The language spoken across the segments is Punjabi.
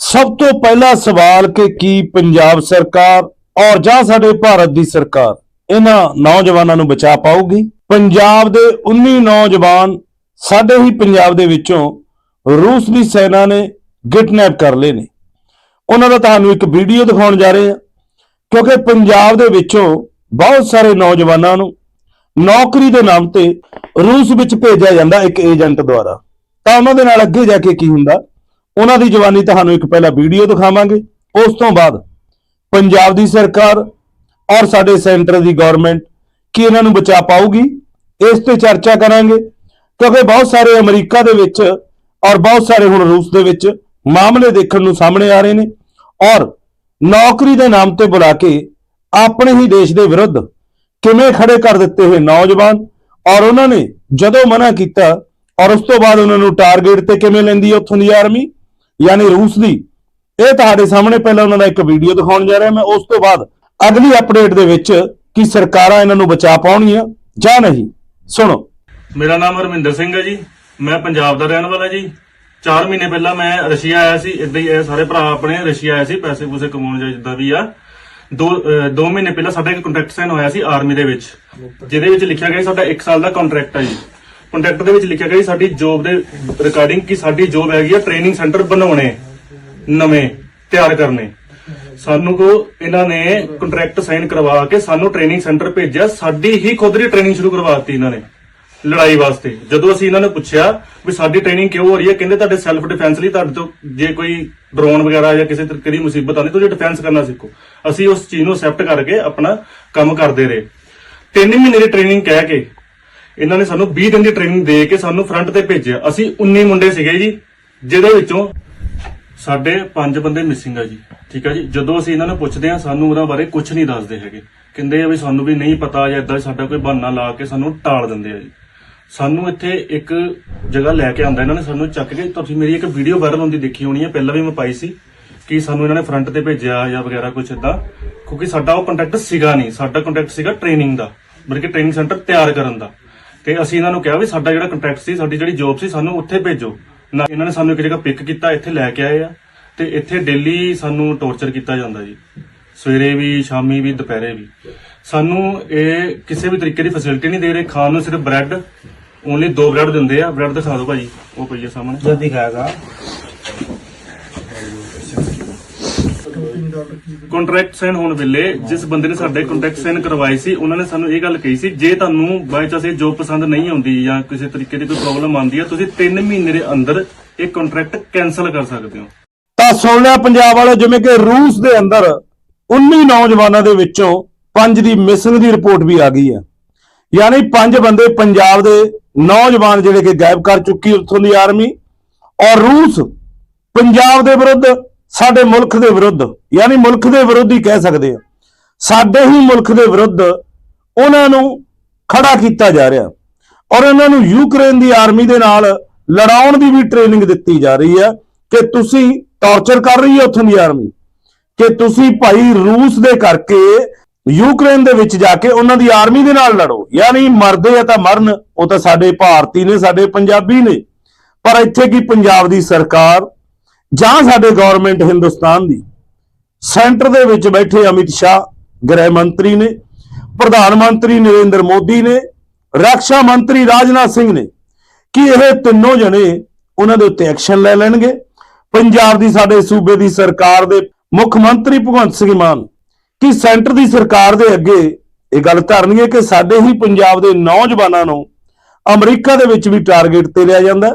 ਸਭ ਤੋਂ ਪਹਿਲਾ ਸਵਾਲ ਕਿ ਕੀ ਪੰਜਾਬ ਸਰਕਾਰ ਔਰ ਜਾਂ ਸਾਡੇ ਭਾਰਤ ਦੀ ਸਰਕਾਰ ਇਹਨਾਂ ਨੌਜਵਾਨਾਂ ਨੂੰ ਬਚਾ ਪਾਊਗੀ? ਪੰਜਾਬ ਦੇ 19 ਨੌਜਵਾਨ ਸਾਡੇ ਹੀ ਪੰਜਾਬ ਦੇ ਵਿੱਚੋਂ ਰੂਸ ਦੀ ਸੈਨਾ ਨੇ ਕਿਡਨੈਪ ਕਰ ਲਏ ਨੇ। ਉਹਨਾਂ ਦਾ ਤੁਹਾਨੂੰ ਇੱਕ ਵੀਡੀਓ ਦਿਖਾਉਣ ਜਾ ਰਹੇ ਹਾਂ। ਕਿਉਂਕਿ ਪੰਜਾਬ ਦੇ ਵਿੱਚੋਂ ਬਹੁਤ ਸਾਰੇ ਨੌਜਵਾਨਾਂ ਨੂੰ ਨੌਕਰੀ ਦੇ ਨਾਮ ਤੇ ਰੂਸ ਵਿੱਚ ਭੇਜਿਆ ਜਾਂਦਾ ਇੱਕ ਏਜੰਟ ਦੁਆਰਾ। ਤਾਂ ਉਹਨਾਂ ਦੇ ਨਾਲ ਅੱਗੇ ਜਾ ਕੇ ਕੀ ਹੁੰਦਾ? ਉਹਨਾਂ ਦੀ ਜਵਾਨੀ ਤੁਹਾਨੂੰ ਇੱਕ ਪਹਿਲਾਂ ਵੀਡੀਓ ਦਿਖਾਵਾਂਗੇ। ਉਸ ਤੋਂ ਬਾਅਦ ਪੰਜਾਬ ਦੀ ਸਰਕਾਰ ਔਰ ਸਾਡੇ ਸੈਂਟਰ ਦੀ ਗਵਰਨਮੈਂਟ ਕੀ ਇਹਨਾਂ ਨੂੰ ਬਚਾ ਪਾਊਗੀ, ਇਸ ਤੇ ਚਰਚਾ ਕਰਾਂਗੇ। ਕਿਉਂਕਿ ਬਹੁਤ ਸਾਰੇ ਅਮਰੀਕਾ ਦੇ ਵਿੱਚ ਔਰ ਬਹੁਤ ਸਾਰੇ ਹੁਣ ਰੂਸ ਦੇ ਵਿੱਚ ਮਾਮਲੇ ਦੇਖਣ ਨੂੰ ਸਾਹਮਣੇ ਆ ਰਹੇ ਨੇ ਔਰ ਨੌਕਰੀ ਦੇ ਨਾਮ ਤੇ ਬੁਲਾ ਕੇ ਆਪਣੇ ਹੀ ਦੇਸ਼ ਦੇ ਵਿਰੁੱਧ ਕਿਵੇਂ ਖੜੇ ਕਰ ਦਿੱਤੇ ਹੋਏ ਨੌਜਵਾਨ ਔਰ ਉਹਨਾਂ ਨੇ ਜਦੋਂ ਮਨਾ ਕੀਤਾ ਔਰ ਉਸ ਤੋਂ ਬਾਅਦ ਉਹਨਾਂ ਨੂੰ ਟਾਰਗੇਟ ਤੇ ਕਿਵੇਂ ਲੈਂਦੀ ਹੈ ਉੱਥੋਂ ਦੀ ਆਰਮੀ? ਯਾਨੀ ਰੂਸ ਦੀ। ਇਹ ਤੁਹਾਡੇ ਸਾਹਮਣੇ ਪਹਿਲਾਂ ਉਹਨਾਂ ਦਾ ਇੱਕ ਵੀਡੀਓ ਦਿਖਾਉਣ ਜਾ ਰਿਹਾ। ਮੈਂ ਉਸ ਤੋਂ ਬਾਅਦ ਅਗਲੀ ਅਪਡੇਟ ਦੇ ਵਿੱਚ ਕਿ ਸਰਕਾਰਾਂ ਇਹਨਾਂ ਨੂੰ ਬਚਾ ਪਾਉਣਗੀਆਂ ਜਾਂ ਨਹੀਂ। ਸੁਣੋ। ਮੇਰਾ ਨਾਮ ਹਰਮਿੰਦਰ ਸਿੰਘ ਹੈ ਜੀ। ਮੈਂ ਪੰਜਾਬ ਦਾ ਰਹਿਣ ਵਾਲਾ ਜੀ। 4 ਮਹੀਨੇ ਪਹਿਲਾਂ ਮੈਂ ਰਸ਼ੀਆ ਆਇਆ ਸੀ। ਇਦਾਂ ਹੀ ਇਹ ਸਾਰੇ ਭਰਾ ਆਪਣੇ ਰਸ਼ੀਆ ਆਏ ਸੀ। ਪੈਸੇ ਪੂਸੇ ਕਮਾਉਣ ਜਾਂ ਜਿੱਦਾਂ ਵੀ ਆ। ਦੋ 2 ਮਹੀਨੇ ਪਹਿਲਾਂ ਸਾਡਾ ਇੱਕ ਕੰਟਰੈਕਟ ਸਾਈਨ ਹੋਇਆ ਸੀ ਆਰਮੀ ਦੇ ਵਿੱਚ। ਜਿਹਦੇ ਵਿੱਚ ਲਿਖਿਆ ਗਿਆ ਸੀ ਸਾਡਾ 1 ਸਾਲ ਦਾ ਕੰਟਰੈਕਟ ਹੈ ਜੀ। ਕੰਟਰੈਕਟ ਦੇ ਵਿੱਚ ਲਿਖਿਆ ਗਿਆ ਸਾਡੀ ਜੋਬ ਦੇ ਰਿਕਾਰਡਿੰਗ ਕਿ ਸਾਡੀ ਜੋਬ ਹੈਗੀ ਆ ਟ੍ਰੇਨਿੰਗ ਸੈਂਟਰ ਬਣਾਉਣੇ, ਨਵੇਂ, ਤਿਆਰ ਕਰਨੇ। ਸਾਨੂੰ ਕੋ ਇਹਨਾਂ ਨੇ ਕੰਟਰੈਕਟ ਸਾਈਨ ਕਰਵਾ ਕੇ ਸਾਨੂੰ ਟ੍ਰੇਨਿੰਗ ਸੈਂਟਰ ਭੇਜਿਆ। ਸਾਡੀ ਹੀ ਖੁਦ ਦੀ ਟ੍ਰੇਨਿੰਗ ਸ਼ੁਰੂ ਕਰਵਾਤੀ ਇਹਨਾਂ ਨੇ, ਲੜਾਈ ਵਾਸਤੇ। ਜਦੋਂ ਅਸੀਂ ਇਹਨਾਂ ਨੂੰ ਪੁੱਛਿਆ ਵੀ ਸਾਡੀ ਟ੍ਰੇਨਿੰਗ ਕਿਉਂ ਹੋ ਰਹੀ ਹੈ, ਕਹਿੰਦੇ ਤੁਹਾਡੇ ਸੈਲਫ ਡਿਫੈਂਸ ਲਈ ਤੁਹਾਡੇ ਤੋਂ ਜੇ ਕੋਈ ਡਰੋਨ ਵਗੈਰਾ ਜਾਂ ਕਿਸੇ ਤਰੀਕੇ ਦੀ ਮੁਸੀਬਤ ਆਉਂਦੀ ਤੁਸੀਂ ਡਿਫੈਂਸ ਕਰਨਾ ਸਿੱਖੋ। ਅਸੀਂ ਉਸ ਚੀਜ਼ ਨੂੰ ਅਸੈਪਟ ਕਰਕੇ ਆਪਣਾ ਕੰਮ ਕਰਦੇ ਰਹੇ। ਤਿੰਨ ਮਹੀਨੇ ਦੀ ਟ੍ਰੇਨਿੰਗ ਕਹਿ ਕੇ ਇਹਨਾਂ ਨੇ ਸਾਨੂੰ 20 ਦਿਨ ਦੀ ਟ੍ਰੇਨਿੰਗ ਦੇ ਕੇ ਸਾਨੂੰ ਫਰੰਟ ਤੇ ਭੇਜਿਆ। ਅਸੀਂ 19 ਮੁੰਡੇ ਸੀਗੇ ਜੀ, ਜਿਹਦੇ ਵਿੱਚੋਂ ਸਾਡੇ ਪੰਜ ਬੰਦੇ ਮਿਸਿੰਗ ਆ ਜੀ, ਠੀਕ ਆ ਜੀ? ਜਦੋਂ ਅਸੀਂ ਇਹਨਾਂ ਨੂੰ ਪੁੱਛਦੇ ਆ ਸਾਨੂੰ ਉਹਨਾਂ ਬਾਰੇ ਕੁਝ ਨਹੀਂ ਦੱਸਦੇ ਹੈਗੇ। ਕਹਿੰਦੇ ਆ ਵੀ ਸਾਨੂੰ ਵੀ ਨਹੀਂ ਪਤਾ ਜਾਂ ਇਦਾਂ ਸਾਡਾ ਕੋਈ ਬਹਾਨਾ ਲਾ ਕੇ ਸਾਨੂੰ ਟਾਲ ਦਿੰਦੇ ਆ ਜੀ। ਸਾਨੂੰ ਇੱਥੇ ਇੱਕ ਜਗ੍ਹਾ ਲੈ ਕੇ ਆਂਦਾ ਇਹਨਾਂ ਨੇ ਸਾਨੂੰ ਚੱਕ ਕੇ। ਤੁਸੀਂ ਮੇਰੀ ਇੱਕ ਵੀਡੀਓ ਵਾਇਰਲ ਹੁੰਦੀ ਦੇਖੀ ਹੋਣੀ ਹੈ ਪਹਿਲਾਂ ਵੀ ਮੈਂ ਪਾਈ ਸੀ, ਕਿ ਸਾਨੂੰ ਇਹਨਾਂ ਨੇ ਫਰੰਟ ਤੇ ਭੇਜਿਆ ਜਾਂ ਵਗੈਰਾ ਕੁਝ ਇਦਾਂ ਕਿਉਂਕਿ ਸਾਡਾ ਉਹ ਕੰਟੈਕਟ ਸੀਗਾ ਨਹੀਂ, ਸਾਡਾ ਕੰਟੈਕਟ ਸੀਗਾ ਟ੍ਰੇਨਿੰਗ ਦਾ ਬਲਕਿ ਟ੍ਰੇਨਿੰਗ ਸੈਂਟਰ ਤਿਆਰ ਕਰਨ ਦਾ। ਤੇ ਅਸੀਂ ਇਹਨਾਂ ਨੂੰ ਕਿਹਾ ਵੀ ਸਾਡਾ ਜਿਹੜਾ ਕੰਟਰੈਕਟ ਸੀ, ਸਾਡੀ ਜਿਹੜੀ ਜੌਬ ਸੀ, ਸਾਨੂੰ ਉੱਥੇ ਭੇਜੋ। ਨਾ ਇਹਨਾਂ ਨੇ ਸਾਨੂੰ ਇੱਕ ਜਗ੍ਹਾ ਪਿਕ ਕੀਤਾ, ਇੱਥੇ ਲੈ ਕੇ ਆਏ ਆ। ਤੇ ਇੱਥੇ ਡੇਲੀ ਸਾਨੂੰ ਟੌਰਚਰ ਕੀਤਾ ਜਾਂਦਾ ਜੀ। ਸਵੇਰੇ ਵੀ, ਸ਼ਾਮੀ ਵੀ, ਦੁਪਹਿਰੇ ਵੀ। ਸਾਨੂੰ ਇਹ ਕਿਸੇ ਵੀ ਤਰੀਕੇ ਦੀ ਫੈਸਿਲਿਟੀ ਨਹੀਂ ਦੇ ਰਹੇ। ਖਾਣ ਨੂੰ ਸਿਰਫ ਬ੍ਰੈਡ ਓਨਲੀ ਦੋ ਬ੍ਰੈਡ ਦਿੰਦੇ ਆ। ਬ੍ਰੈਡ ਦਿਖਾ ਦਿਓ ਭਾਈ ਉਹ ਪਈਆ ਸਾਹਮਣੇ। ਜਲਦੀ ਖਾਏਗਾ ਕੰਟਰੈਕਟ ਸਾਈਨ ਹੋਣ ਵੇਲੇ ਜਿਸ ਬੰਦੇ ਨੇ ਸਾਡੇ ਕੰਟਰੈਕਟ ਸਾਈਨ ਕਰਵਾਏ ਸੀ ਉਹਨਾਂ ਨੇ ਸਾਨੂੰ ਇਹ ਗੱਲ ਕਹੀ ਸੀ ਜੇ ਤੁਹਾਨੂੰ ਬਾਈ ਚਾਂਸ ਇਹ ਜੋਬ ਪਸੰਦ ਨਹੀਂ ਆਉਂਦੀ ਜਾਂ ਕਿਸੇ ਤਰੀਕੇ ਦੀ ਕੋਈ ਪ੍ਰੋਬਲਮ ਆਉਂਦੀ ਹੈ ਤੁਸੀਂ 3 ਮਹੀਨੇ ਦੇ ਅੰਦਰ ਇਹ ਕੰਟਰੈਕਟ ਕੈਨਸਲ ਕਰ ਸਕਦੇ ਹੋ। ਤਾਂ ਸੁਣ ਲਿਆ ਪੰਜਾਬ ਵਾਲੇ ਜਿਵੇਂ ਕਿ ਰੂਸ ਦੇ ਅੰਦਰ 19 ਨੌਜਵਾਨਾਂ ਦੇ ਵਿੱਚੋਂ 5 ਦੀ ਮਿਸਿੰਗ ਦੀ ਰਿਪੋਰਟ ਵੀ ਆ ਗਈ ਹੈ। ਯਾਨੀ 5 ਬੰਦੇ ਪੰਜਾਬ ਦੇ ਨੌਜਵਾਨ ਜਿਹੜੇ ਕਿ ਗਾਇਬ ਕਰ ਚੁੱਕੀ ਉੱਥੋਂ ਦੀ ਆਰਮੀ ਔਰ ਰੂਸ ਪੰਜਾਬ ਦੇ ਵਿਰੁੱਧ ਸਾਡੇ ਮੁਲਕ ਦੇ ਵਿਰੁੱਧ, ਯਾਨੀ ਮੁਲਕ ਦੇ ਵਿਰੁੱਧ ਹੀ ਕਹਿ ਸਕਦੇ ਆ ਸਾਡੇ ਹੀ ਮੁਲਕ ਦੇ ਵਿਰੁੱਧ ਉਹਨਾਂ ਨੂੰ ਖੜਾ ਕੀਤਾ ਜਾ ਰਿਹਾ ਔਰ ਉਹਨਾਂ ਨੂੰ ਯੂਕਰੇਨ ਦੀ ਆਰਮੀ ਦੇ ਨਾਲ ਲੜਾਉਣ ਦੀ ਵੀ ਟ੍ਰੇਨਿੰਗ ਦਿੱਤੀ ਜਾ ਰਹੀ ਹੈ ਕਿ ਤੁਸੀਂ ਟਾਰਚਰ ਕਰ ਰਹੀ ਹੈ ਉੱਥੋਂ ਦੀ ਆਰਮੀ, ਕਿ ਤੁਸੀਂ ਭਾਈ ਰੂਸ ਦੇ ਕਰਕੇ ਯੂਕਰੇਨ ਦੇ ਵਿੱਚ ਜਾ ਕੇ ਉਹਨਾਂ ਦੀ ਆਰਮੀ ਦੇ ਨਾਲ ਲੜੋ, ਯਾਨੀ ਮਰਦੇ ਆ ਤਾਂ ਮਰਨ, ਉਹ ਤਾਂ ਸਾਡੇ ਭਾਰਤੀ ਨੇ, ਸਾਡੇ ਪੰਜਾਬੀ ਨੇ, ਪਰ ਇੱਥੇ ਕੀ ਪੰਜਾਬ ਦੀ ਸਰਕਾਰ ਜਾਂ ਸਾਡੇ ਗਵਰਨਮੈਂਟ ਹਿੰਦੁਸਤਾਨ ਦੀ ਸੈਂਟਰ ਦੇ ਵਿੱਚ ਬੈਠੇ ਅਮਿਤ ਸ਼ਾਹ, ਗ੍ਰਹਿ ਮੰਤਰੀ ਨੇ, ਪ੍ਰਧਾਨ ਮੰਤਰੀ ਨਰਿੰਦਰ ਮੋਦੀ ਨੇ, ਰੱਖਿਆ ਮੰਤਰੀ ਰਾਜਨਾਥ ਸਿੰਘ ਨੇ, ਕਿ ਇਹ ਤਿੰਨੋਂ ਜਣੇ ਉਹਨਾਂ ਦੇ ਉੱਤੇ ਐਕਸ਼ਨ ਲੈ ਲੈਣਗੇ। ਪੰਜਾਬ ਦੀ ਸਾਡੇ ਸੂਬੇ ਦੀ ਸਰਕਾਰ ਦੇ ਮੁੱਖ ਮੰਤਰੀ ਭਗਵੰਤ ਸਿੰਘ ਮਾਨ, ਕਿ ਸੈਂਟਰ ਦੀ ਸਰਕਾਰ ਦੇ ਅੱਗੇ ਇਹ ਗੱਲ ਧਰਨਗੇ ਕਿ ਸਾਡੇ ਹੀ ਪੰਜਾਬ ਦੇ ਨੌਜਵਾਨਾਂ ਨੂੰ ਅਮਰੀਕਾ ਦੇ ਵਿੱਚ ਵੀ ਟਾਰਗੇਟ ਤੇ ਲਿਆ ਜਾਂਦਾ।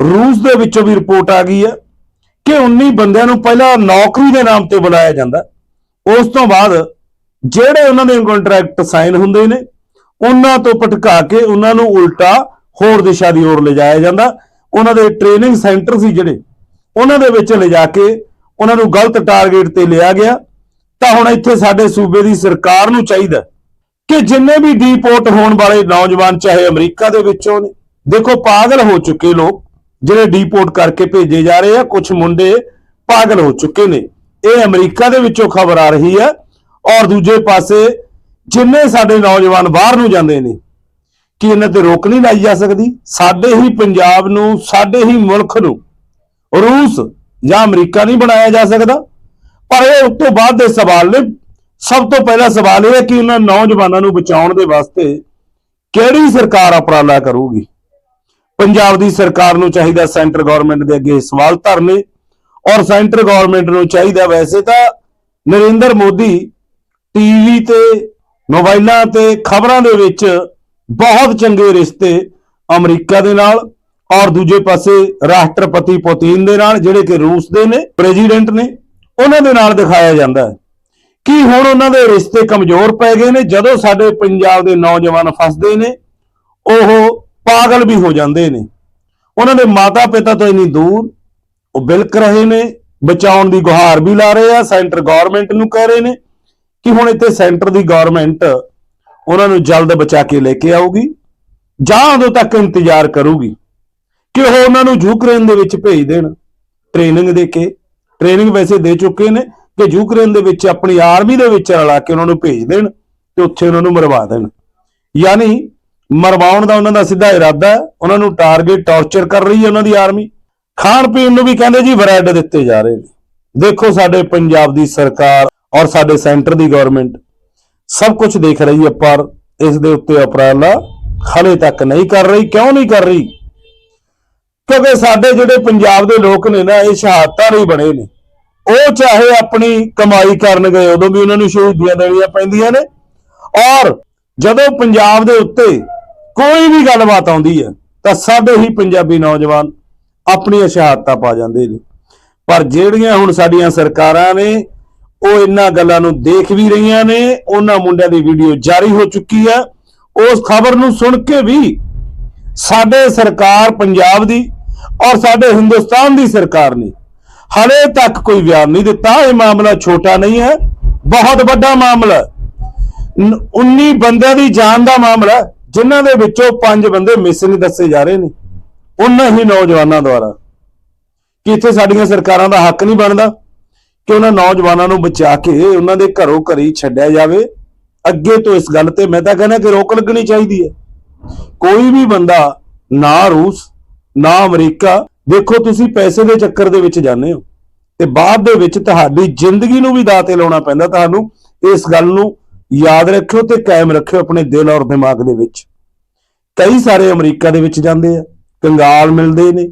ਰੂਸ ਦੇ ਵਿੱਚੋਂ ਵੀ ਰਿਪੋਰਟ ਆ ਗਈ ਹੈ। ਕਿ 19 ਬੰਦਿਆਂ ਨੂੰ ਪਹਿਲਾਂ ਨੌਕਰੀ ਦੇ ਨਾਮ ਤੇ ਬੁਲਾਇਆ ਜਾਂਦਾ। ਉਸ ਤੋਂ ਬਾਅਦ ਜਿਹੜੇ ਉਹਨਾਂ ਦੇ ਕੰਟਰੈਕਟ ਸਾਈਨ ਹੁੰਦੇ ਨੇ, ਉਹਨਾਂ ਤੋਂ ਭਟਕਾ ਕੇ ਉਹਨਾਂ ਨੂੰ ਉਲਟਾ ਹੋਰ ਦਿਸ਼ਾ ਦੀ ओर ਲਿਜਾਇਆ ਜਾਂਦਾ। ਉਹਨਾਂ ਦੇ ਟ੍ਰੇਨਿੰਗ ਸੈਂਟਰ ਸੀ ਜਿਹੜੇ, ਉਹਨਾਂ ਦੇ ਵਿੱਚ ਲਿਜਾ ਕੇ ਉਹਨਾਂ ਨੂੰ ਗਲਤ ਟਾਰਗੇਟ ਤੇ ਲਿਆ ਗਿਆ। ਤਾਂ ਹੁਣ ਇੱਥੇ ਸਾਡੇ ਸੂਬੇ ਦੀ ਸਰਕਾਰ ਨੂੰ ਚਾਹੀਦਾ ਕਿ ਜਿੰਨੇ ਵੀ ਡੀਪੋਰਟ ਹੋਣ ਵਾਲੇ ਨੌਜਵਾਨ, ਚਾਹੇ ਅਮਰੀਕਾ ਦੇ ਵਿੱਚੋਂ ਨੇ, ਦੇਖੋ ਪਾਗਲ ਹੋ ਚੁੱਕੇ ਲੋਕ। ਜਿਹੜੇ ਡੀਪੋਰਟ ਕਰਕੇ ਭੇਜੇ ਜਾ ਰਹੇ ਆ ਕੁਝ ਮੁੰਡੇ ਪਾਗਲ ਹੋ ਚੁੱਕੇ ਨੇ। ਇਹ ਅਮਰੀਕਾ ਦੇ ਵਿੱਚੋਂ ਖਬਰ ਆ ਰਹੀ ਹੈ ਔਰ ਦੂਜੇ ਪਾਸੇ ਜਿੰਨੇ ਸਾਡੇ ਨੌਜਵਾਨ ਬਾਹਰ ਨੂੰ ਜਾਂਦੇ ਨੇ, ਕਿ ਇਹਨਾਂ ਤੇ ਰੋਕ ਨਹੀਂ ਲਾਈ ਜਾ ਸਕਦੀ? ਸਾਡੇ ਹੀ ਪੰਜਾਬ ਨੂੰ, ਸਾਡੇ ਹੀ ਮੁਲਕ ਨੂੰ ਰੂਸ ਜਾਂ ਅਮਰੀਕਾ ਨਹੀਂ ਬਣਾਇਆ ਜਾ ਸਕਦਾ। ਪਰ ਇਹ ਉਸ ਤੋਂ ਬਾਅਦ ਦੇ ਸਵਾਲ ਨੇ। ਸਭ ਤੋਂ ਪਹਿਲਾ ਸਵਾਲ ਇਹ ਹੈ ਕਿ ਉਹਨਾਂ ਨੌਜਵਾਨਾਂ ਨੂੰ ਬਚਾਉਣ ਦੇ ਵਾਸਤੇ ਕਿਹੜੀ ਸਰਕਾਰ ਉਪਰਾਲਾ ਕਰੂਗੀ? ਪੰਜਾਬ ਦੀ ਸਰਕਾਰ ਨੂੰ ਚਾਹੀਦਾ ਸੈਂਟਰ ਗਵਰਨਮੈਂਟ ਦੇ ਅੱਗੇ ਸਵਾਲ ਧਰਨੇ। ਔਰ ਸੈਂਟਰ ਗਵਰਨਮੈਂਟ ਨੂੰ ਚਾਹੀਦਾ ਵੈਸੇ ਤਾਂ ਨਰਿੰਦਰ ਮੋਦੀ ਟੀਵੀ ਤੇ, ਮੋਬਾਈਲਾਂ ਤੇ, ਖਬਰਾਂ ਦੇ ਵਿੱਚ ਬਹੁਤ ਚੰਗੇ ਰਿਸ਼ਤੇ ਅਮਰੀਕਾ ਦੇ ਨਾਲ ਔਰ ਦੂਜੇ ਪਾਸੇ ਰਾਸ਼ਟਰਪਤੀ ਪੁਤਿਨ ਦੇ ਨਾਲ, ਜਿਹੜੇ ਕਿ ਰੂਸ ਦੇ ਨੇ, ਪ੍ਰੈਜ਼ੀਡੈਂਟ ਨੇ, ਉਹਨਾਂ ਦੇ ਨਾਲ ਦਿਖਾਇਆ ਜਾਂਦਾ ਹੈ। ਕਿ ਹੁਣ ਉਹਨਾਂ ਦੇ ਰਿਸ਼ਤੇ ਕਮਜ਼ੋਰ ਪੈ ਗਏ ਨੇ? ਜਦੋਂ ਸਾਡੇ ਪੰਜਾਬ ਦੇ ਨੌਜਵਾਨ ਫਸਦੇ ਨੇ, ਉਹ ਪਾਗਲ ਵੀ ਹੋ ਜਾਂਦੇ ਨੇ। ਉਹਨਾਂ ਦੇ ਮਾਤਾ ਪਿਤਾ ਤੋਂ ਇੰਨੀ ਦੂਰ, ਉਹ ਬਿਲਕ ਰਹੇ ਨੇ, ਬਚਾਉਣ ਦੀ ਗੁਹਾਰ ਵੀ ਲਾ ਰਹੇ ਆ, ਸੈਂਟਰ ਗਵਰਨਮੈਂਟ ਨੂੰ ਕਹਿ ਰਹੇ ਨੇ ਕਿ ਹੁਣ ਇੱਥੇ ਸੈਂਟਰ ਦੀ ਗਵਰਨਮੈਂਟ ਉਹਨਾਂ ਨੂੰ ਜਲਦ ਬਚਾ ਕੇ ਲੈ ਕੇ ਆਊਗੀ, ਜਾਂ ਉਦੋਂ ਤੱਕ ਇੰਤਜ਼ਾਰ ਕਰੂਗੀ ਕਿ ਉਹ ਉਹਨਾਂ ਨੂੰ ਯੂਕਰੇਨ ਦੇ ਵਿੱਚ ਭੇਜ ਦੇਣ। ਟ੍ਰੇਨਿੰਗ ਦੇ ਕੇ, ਟ੍ਰੇਨਿੰਗ ਵੈਸੇ ਦੇ ਚੁੱਕੇ ਨੇ ਕਿ ਯੂਕਰੇਨ ਦੇ ਵਿੱਚ ਆਪਣੀ ਆਰਮੀ ਦੇ ਵਿੱਚ ਰਲਾ ਕੇ ਉਹਨਾਂ ਨੂੰ ਭੇਜ ਦੇਣ ਤੇ ਉੱਥੇ ਉਹਨਾਂ ਨੂੰ ਮਰਵਾ ਦੇਣ। ਯਾਨੀ ਮਰਵਾਉਣ ਦਾ ਉਹਨਾਂ ਦਾ ਸਿੱਧਾ ਇਰਾਦਾ ਹੈ। ਉਹਨਾਂ ਨੂੰ ਟਾਰਗੇਟ ਟੌਰਚਰ ਕਰ ਰਹੀ ਹੈ ਉਹਨਾਂ ਦੀ ਆਰਮੀ ਖਾਣ ਪੀਣ ਨੂੰ ਵੀ ਕਹਿੰਦੇ ਜੀ ਬ੍ਰੈਡ ਦਿੱਤੇ ਜਾ ਰਹੇ ਨੇ। ਦੇਖੋ ਸਾਡੇ ਪੰਜਾਬ ਦੀ ਸਰਕਾਰ ਔਰ ਸਾਡੇ ਸੈਂਟਰ ਦੀ ਗਵਰਨਮੈਂਟ ਸਭ ਕੁਝ ਦੇਖ ਰਹੀ ਹੈ, ਪਰ ਇਸ ਦੇ ਉੱਤੇ ਉਪਰਾਲਾ ਹਲੇ ਤੱਕ ਨਹੀਂ ਕਰ ਰਹੀ। ਕਿਉਂ ਨਹੀਂ ਕਰ ਰਹੀ? ਕਿਉਂਕਿ ਸਾਡੇ ਜਿਹੜੇ ਪੰਜਾਬ ਦੇ ਲੋਕ ਨੇ ਨਾ, ਇਹ ਸ਼ਹਾਦਤਾਂ ਲਈ ਬਣੇ ਨੇ। ਉਹ ਚਾਹੇ ਆਪਣੀ ਕਮਾਈ ਕਰਨ ਗਏ, ਉਦੋਂ ਵੀ ਉਹਨਾਂ ਨੂੰ ਸ਼ਹੀਦੀਆਂ ਦੇਣੀਆਂ ਪੈਂਦੀਆਂ ਨੇ। ਔਰ ਜਦੋਂ ਪੰਜਾਬ ਦੇ ਉੱਤੇ ਕੋਈ ਵੀ ਗੱਲਬਾਤ ਆਉਂਦੀ ਹੈ ਤਾਂ ਸਾਡੇ ਹੀ ਪੰਜਾਬੀ ਨੌਜਵਾਨ ਆਪਣੀਆਂ ਸ਼ਹਾਦਤਾਂ ਪਾ ਜਾਂਦੇ ਨੇ। ਪਰ ਜਿਹੜੀਆਂ ਹੁਣ ਸਾਡੀਆਂ ਸਰਕਾਰਾਂ ਨੇ ਉਹ ਇਹਨਾਂ ਗੱਲਾਂ ਨੂੰ ਦੇਖ ਵੀ ਰਹੀਆਂ ਨੇ ਉਹਨਾਂ ਮੁੰਡਿਆਂ ਦੀ ਵੀਡੀਓ ਜਾਰੀ ਹੋ ਚੁੱਕੀ ਹੈ ਉਸ ਖਬਰ ਨੂੰ ਸੁਣ ਕੇ ਵੀ ਸਾਡੇ ਸਰਕਾਰ ਪੰਜਾਬ ਦੀ ਔਰ ਸਾਡੇ ਹਿੰਦੁਸਤਾਨ ਦੀ ਸਰਕਾਰ ਨੇ ਹਲੇ ਤੱਕ ਕੋਈ ਬਿਆਨ ਨਹੀਂ ਦਿੱਤਾ। ਇਹ ਮਾਮਲਾ ਛੋਟਾ ਨਹੀਂ ਹੈ ਬਹੁਤ ਵੱਡਾ ਮਾਮਲਾ ਹੈ। 19 ਬੰਦਿਆਂ ਦੀ ਜਾਨ ਦਾ ਮਾਮਲਾ ਹੈ, ਜਿਨ੍ਹਾਂ ਦੇ ਵਿੱਚੋਂ ਪੰਜ ਬੰਦੇ ਮਿਸਿੰਗ ਦੱਸੇ ਜਾ ਰਹੇ ਨੇ। ਉਹਨਾਂ ਹੀ ਨੌਜਵਾਨਾਂ ਦੁਆਰਾ। ਕਿ ਇੱਥੇ ਸਾਡੀਆਂ ਸਰਕਾਰਾਂ ਦਾ ਹੱਕ ਨਹੀਂ ਬਣਦਾ ਕਿ ਉਹਨਾਂ ਨੌਜਵਾਨਾਂ ਨੂੰ ਬਚਾ ਕੇ ਉਹਨਾਂ ਦੇ ਘਰੋਂ ਘਰੀ ਛੱਡਿਆ ਜਾਵੇ। ਅੱਗੇ ਤੋਂ ਇਸ ਗੱਲ ਤੇ ਮੈਂ ਤਾਂ ਕਹਿੰਦਾ ਕਿ ਰੋਕ ਲੱਗਣੀ ਚਾਹੀਦੀ ਹੈ। ਕੋਈ ਵੀ ਬੰਦਾ ਨਾ ਰੂਸ, ਨਾ ਅਮਰੀਕਾ, ਦੇਖੋ ਤੁਸੀਂ ਪੈਸੇ ਦੇ ਚੱਕਰ ਦੇ ਵਿੱਚ ਜਾਂਦੇ ਹੋ ਤੇ ਬਾਅਦ ਦੇ ਵਿੱਚ ਤੁਹਾਡੀ ਜ਼ਿੰਦਗੀ ਨੂੰ ਵੀ ਦਾਅ ਤੇ ਲਾਉਣਾ ਪੈਂਦਾ ਤੁਹਾਨੂੰ। ਇਸ ਗੱਲ ਨੂੰ ਯਾਦ ਰੱਖਿਓ ਤੇ ਕਾਇਮ ਰੱਖਿਓ ਆਪਣੇ ਦਿਲ ਔਰ ਦਿਮਾਗ ਦੇ ਵਿੱਚ। ਕਈ ਸਾਰੇ ਅਮਰੀਕਾ ਦੇ ਵਿੱਚ ਜਾਂਦੇ ਆ, ਕੰਗਾਲ ਮਿਲਦੇ ਨੇ।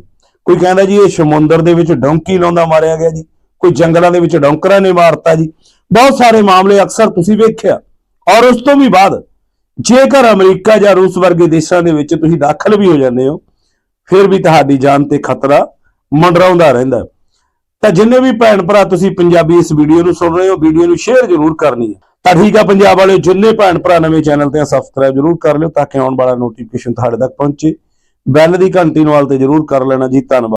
ਕੋਈ ਕਹਿੰਦਾ ਜੀ, ਇਹ ਸਮੁੰਦਰ ਦੇ ਵਿੱਚ ਡੌਂਕੀ ਲਾਉਂਦਾ ਮਾਰਿਆ ਗਿਆ ਜੀ, ਕੋਈ ਜੰਗਲਾਂ ਦੇ ਵਿੱਚ ਡੌਂਕਰਾਂ ਨੇ ਮਾਰਤਾ ਜੀ। ਬਹੁਤ ਸਾਰੇ ਮਾਮਲੇ ਅਕਸਰ ਤੁਸੀਂ ਵੇਖਿਆ। ਔਰ ਉਸ ਤੋਂ ਵੀ ਬਾਅਦ, ਜੇਕਰ ਅਮਰੀਕਾ ਜਾਂ ਰੂਸ ਵਰਗੇ ਦੇਸ਼ਾਂ ਦੇ ਵਿੱਚ ਤੁਸੀਂ ਦਾਖਲ ਵੀ ਹੋ ਜਾਂਦੇ ਹੋ, ਫਿਰ ਵੀ ਤੁਹਾਡੀ ਜਾਨ ਤੇ ਖਤਰਾ ਮੰਡਰਾਉਂਦਾ ਰਹਿੰਦਾ। ਤਾਂ ਜਿੰਨੇ ਵੀ ਭੈਣ ਭਰਾ ਤੁਸੀਂ ਪੰਜਾਬੀ ਇਸ ਵੀਡੀਓ ਨੂੰ ਸੁਣ ਰਹੇ ਹੋ, ਵੀਡੀਓ ਨੂੰ ਸ਼ੇਅਰ ਜ਼ਰੂਰ ਕਰਨੀ ਹੈ। ਤਾਂ ਠੀਕ ਆ ਪੰਜਾਬ ਵਾਲੇ ਜਿੰਨੇ ਭੈਣ ਭਰਾ ਨਵੇਂ ਚੈਨਲ ਤੇ ਸਬਸਕ੍ਰਾਈਬ ਜ਼ਰੂਰ ਕਰ ਲਿਓ ਤਾਂ ਕਿ ਆਉਣ ਵਾਲਾ ਨੋਟੀਫਿਕੇਸ਼ਨ ਤੁਹਾਡੇ ਤੱਕ ਪਹੁੰਚੇ। ਬੈਲ ਦੀ ਘੰਟੀ ਨੂੰ ਵਾਲ ਤੇ ਜ਼ਰੂਰ ਕਰ ਲੈਣਾ ਜੀ, ਧੰਨਵਾਦ।